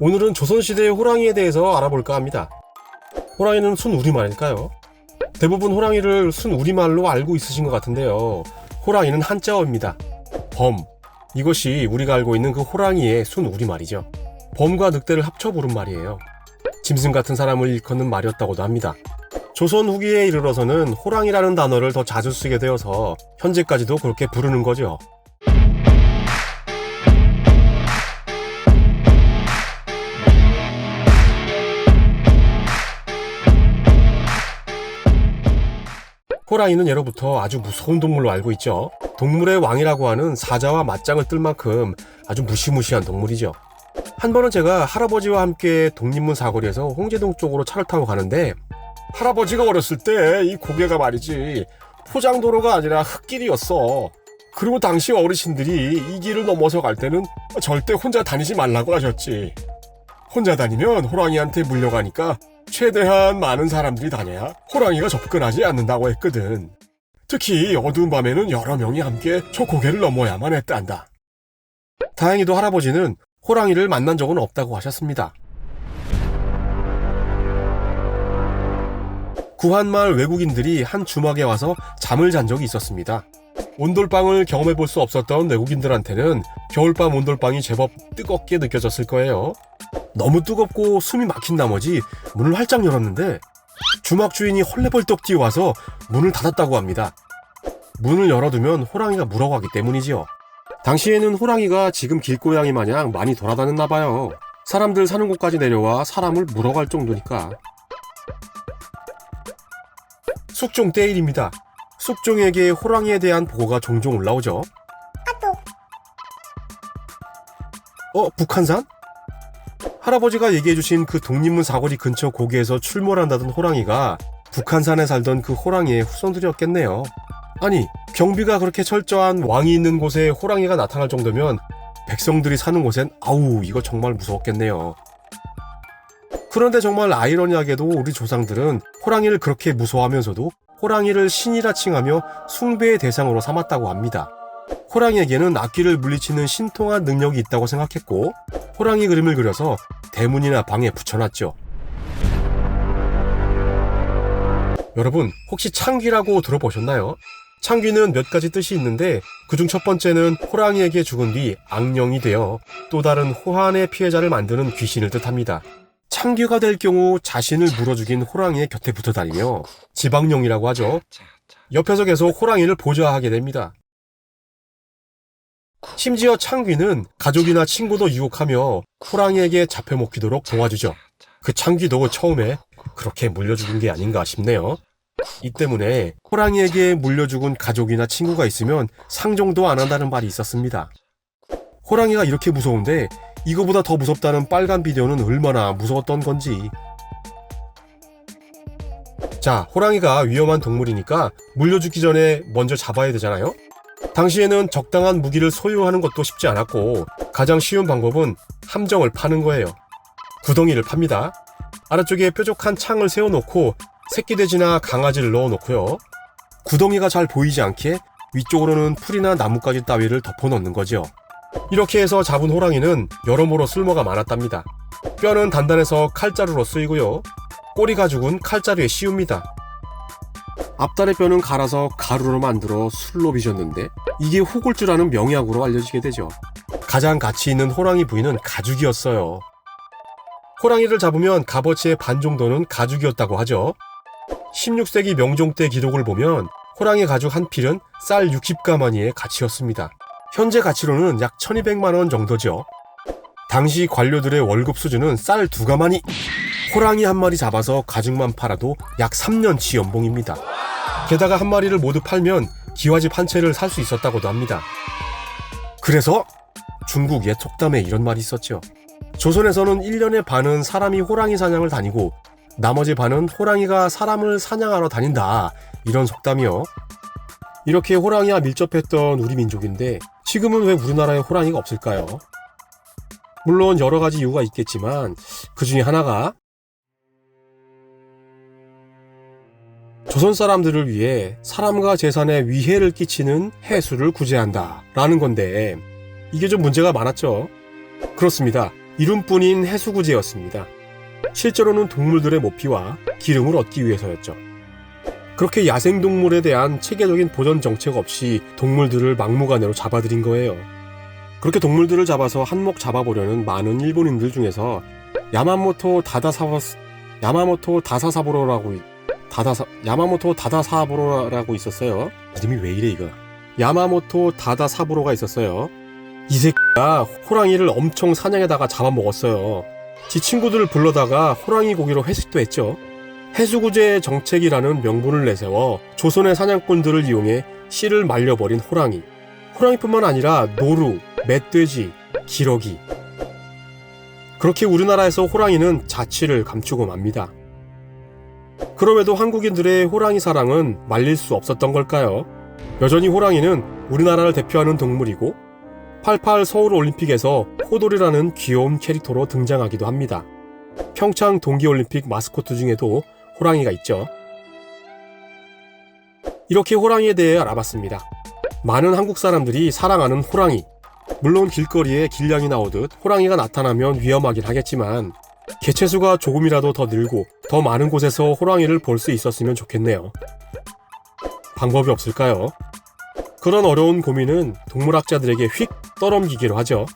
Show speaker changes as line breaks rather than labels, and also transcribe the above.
오늘은 조선시대의 호랑이에 대해서 알아볼까 합니다. 호랑이는 순 우리말일까요? 대부분 호랑이를 순 우리말로 알고 있으신 것 같은데요. 호랑이는 한자어입니다. 범. 이것이 우리가 알고 있는 그 호랑이의 순 우리말이죠. 범과 늑대를 합쳐 부른 말이에요. 짐승 같은 사람을 일컫는 말이었다고도 합니다. 조선 후기에 이르러서는 호랑이라는 단어를 더 자주 쓰게 되어서 현재까지도 그렇게 부르는 거죠. 호랑이는 예로부터 아주 무서운 동물로 알고 있죠. 동물의 왕이라고 하는 사자와 맞짱을 뜰 만큼 아주 무시무시한 동물이죠. 한 번은 제가 할아버지와 함께 독립문 사거리에서 홍제동 쪽으로 차를 타고 가는데 할아버지가 어렸을 때 이 고개가 말이지 포장도로가 아니라 흙길이었어. 그리고 당시 어르신들이 이 길을 넘어서 갈 때는 절대 혼자 다니지 말라고 하셨지. 혼자 다니면 호랑이한테 물려가니까 최대한 많은 사람들이 다녀야 호랑이가 접근하지 않는다고 했거든. 특히 어두운 밤에는 여러 명이 함께 저 고개를 넘어야만 했단다. 다행히도 할아버지는 호랑이를 만난 적은 없다고 하셨습니다. 구한마을 외국인들이 한 주막에 와서 잠을 잔 적이 있었습니다. 온돌방을 경험해 볼 수 없었던 외국인들한테는 겨울밤 온돌방이 제법 뜨겁게 느껴졌을 거예요. 너무 뜨겁고 숨이 막힌 나머지 문을 활짝 열었는데 주막 주인이 헐레벌떡 뛰어와서 문을 닫았다고 합니다. 문을 열어두면 호랑이가 물어가기 때문이지요. 당시에는 호랑이가 지금 길고양이 마냥 많이 돌아다녔나 봐요. 사람들 사는 곳까지 내려와 사람을 물어갈 정도니까. 숙종 때일입니다. 숙종에게 호랑이에 대한 보고가 종종 올라오죠. 어, 북한산? 할아버지가 얘기해주신 그 독립문 사거리 근처 고개에서 출몰한다던 호랑이가 북한산에 살던 그 호랑이의 후손들이었겠네요. 아니, 경비가 그렇게 철저한 왕이 있는 곳에 호랑이가 나타날 정도면 백성들이 사는 곳엔 아우, 이거 정말 무서웠겠네요. 그런데 정말 아이러니하게도 우리 조상들은 호랑이를 그렇게 무서워하면서도 호랑이를 신이라 칭하며 숭배의 대상으로 삼았다고 합니다. 호랑이에게는 악귀를 물리치는 신통한 능력이 있다고 생각했고 호랑이 그림을 그려서 대문이나 방에 붙여놨죠. 여러분 혹시 창귀라고 들어보셨나요? 창귀는 몇 가지 뜻이 있는데 그중 첫 번째는 호랑이에게 죽은 뒤 악령이 되어 또 다른 호환의 피해자를 만드는 귀신을 뜻합니다. 창귀가 될 경우 자신을 물어 죽인 호랑이의 곁에 붙어 다니며 지방령이라고 하죠. 옆에서 계속 호랑이를 보좌하게 됩니다. 심지어 창귀는 가족이나 친구도 유혹하며 호랑이에게 잡혀먹히도록 도와주죠. 그 창귀도 처음에 그렇게 물려 죽은 게 아닌가 싶네요. 이 때문에 호랑이에게 물려 죽은 가족이나 친구가 있으면 상종도 안 한다는 말이 있었습니다. 호랑이가 이렇게 무서운데 이거보다 더 무섭다는 빨간 비디오는 얼마나 무서웠던 건지. 자, 호랑이가 위험한 동물이니까 물려 죽기 전에 먼저 잡아야 되잖아요? 당시에는 적당한 무기를 소유하는 것도 쉽지 않았고 가장 쉬운 방법은 함정을 파는 거예요. 구덩이를 팝니다. 아래쪽에 뾰족한 창을 세워놓고 새끼 돼지나 강아지를 넣어놓고요. 구덩이가 잘 보이지 않게 위쪽으로는 풀이나 나뭇가지 따위를 덮어놓는 거죠. 이렇게 해서 잡은 호랑이는 여러모로 쓸모가 많았답니다. 뼈는 단단해서 칼자루로 쓰이고요. 꼬리 가죽은 칼자루에 씌웁니다. 앞다리 뼈는 갈아서 가루로 만들어 술로 빚었는데 이게 호골주라는 명약으로 알려지게 되죠. 가장 가치 있는 호랑이 부위는 가죽이었어요. 호랑이를 잡으면 값어치의 반 정도는 가죽이었다고 하죠. 16세기 명종 때 기록을 보면 호랑이 가죽 한 필은 쌀 60가마니의 가치였습니다. 현재 가치로는 약 1200만 원 정도죠. 당시 관료들의 월급 수준은 쌀두 가마니 호랑이 한 마리 잡아서 가죽만 팔아도 약 3년치 연봉입니다. 게다가 한 마리를 모두 팔면 기와집 한 채를 살 수 있었다고도 합니다. 그래서 중국 옛 속담에 이런 말이 있었죠. 조선에서는 1년의 반은 사람이 호랑이 사냥을 다니고 나머지 반은 호랑이가 사람을 사냥하러 다닌다. 이런 속담이요. 이렇게 호랑이와 밀접했던 우리 민족인데 지금은 왜 우리나라에 호랑이가 없을까요? 물론 여러 가지 이유가 있겠지만 그 중에 하나가 조선 사람들을 위해 사람과 재산에 위해를 끼치는 해수를 구제한다 라는 건데 이게 좀 문제가 많았죠. 그렇습니다. 이름뿐인 해수구제였습니다. 실제로는 동물들의 모피와 기름을 얻기 위해서였죠. 그렇게 야생동물에 대한 체계적인 보전 정책 없이 동물들을 막무가내로 잡아들인 거예요. 그렇게 동물들을 잡아서 한몫 잡아보려는 많은 일본인들 중에서 야마모토 다다사와 야마모토 다사사보로라고 이- 다다사 야마모토 다다사보로라고 있었어요. 이름이 왜 이래 이거? 야마모토 다다사보로가 있었어요. 이 새끼가 호랑이를 엄청 사냥에다가 잡아먹었어요. 지 친구들을 불러다가 호랑이 고기로 회식도 했죠. 해수구제 정책이라는 명분을 내세워 조선의 사냥꾼들을 이용해 씨를 말려버린 호랑이. 호랑이뿐만 아니라 노루, 멧돼지, 기러기. 그렇게 우리나라에서 호랑이는 자취를 감추고 맙니다. 그럼에도 한국인들의 호랑이 사랑은 말릴 수 없었던 걸까요? 여전히 호랑이는 우리나라를 대표하는 동물이고 88 서울 올림픽에서 호돌이라는 귀여운 캐릭터로 등장하기도 합니다. 평창 동계올림픽 마스코트 중에도 호랑이가 있죠. 이렇게 호랑이에 대해 알아봤습니다. 많은 한국 사람들이 사랑하는 호랑이. 물론 길거리에 길냥이 나오듯 호랑이가 나타나면 위험하긴 하겠지만 개체수가 조금이라도 더 늘고 더 많은 곳에서 호랑이를 볼 수 있었으면 좋겠네요. 방법이 없을까요? 그런 어려운 고민은 동물학자들에게 휙 떠넘기기로 하죠.